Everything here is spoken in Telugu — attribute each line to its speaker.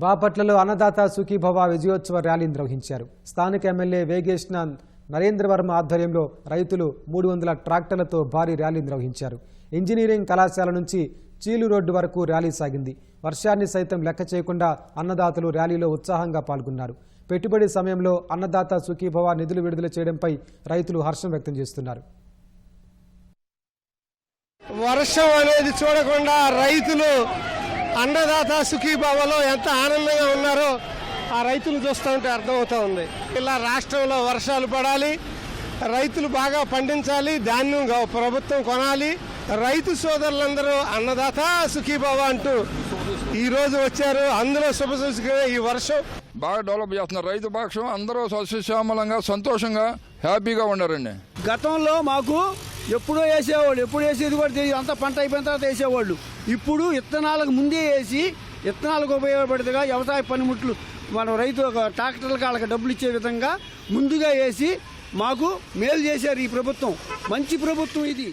Speaker 1: బాపట్లలో అన్నదాత సుఖీభవ విజయోత్సవ ర్యాలీ నిర్వహించారు. స్థానిక ఎమ్మెల్యే వేగేష్న నరేంద్ర వర్మ ఆధ్వర్యంలో రైతులు మూడు వందల ట్రాక్టర్లతో భారీ ర్యాలీ నిర్వహించారు. ఇంజనీరింగ్ కళాశాల నుంచి చీలు రోడ్డు వరకు ర్యాలీ సాగింది. వర్షాన్ని సైతం లెక్క చేయకుండా అన్నదాతలు ర్యాలీలో ఉత్సాహంగా పాల్గొన్నారు. పెట్టుబడి సమయంలో అన్నదాత సుఖీభవ నిధులు విడుదల చేయడంపై రైతులు హర్షం వ్యక్తం చేస్తున్నారు.
Speaker 2: వర్షం అనేది చూడకుండా రైతులు అన్నదాత సుఖీభావలో ఎంత ఆనందంగా ఉన్నారో ఆ రైతులు చూస్తూ ఉంటే అర్థమవుతా ఉంది. ఇలా రాష్ట్రంలో వర్షాలు పడాలి రైతులు బాగా పండించాలి ధాన్యం ప్రభుత్వం కొనాలి రైతు సోదరులందరూ అన్నదాత సుఖీభావ అంటూ ఈ రోజు వచ్చారు. అందులో శుభ సూచకమే ఈ వర్షం.
Speaker 3: బాగా డెవలప్ చేస్తున్నారు. రైతు పక్షం అందరూ సస్యశ్యామలంగా సంతోషంగా హ్యాపీగా ఉన్నారండి.
Speaker 4: గతంలో మాకు ఎప్పుడో వేసేవాళ్ళు ఎప్పుడు వేసేది కూడా తెలియదు. అంతా పంట అయిపోయిన తర్వాత వేసేవాళ్ళు. ఇప్పుడు విత్తనాలకు ముందే వేసి విత్తనాలకు ఉపయోగపడేదిగా వ్యవసాయ పనిముట్లు మన రైతు ట్రాక్టర్లకు వాళ్ళకి డబ్బులు ఇచ్చే విధంగా ముందుగా వేసి మాకు మేలు చేశారు ఈ ప్రభుత్వం. మంచి ప్రభుత్వం ఇది.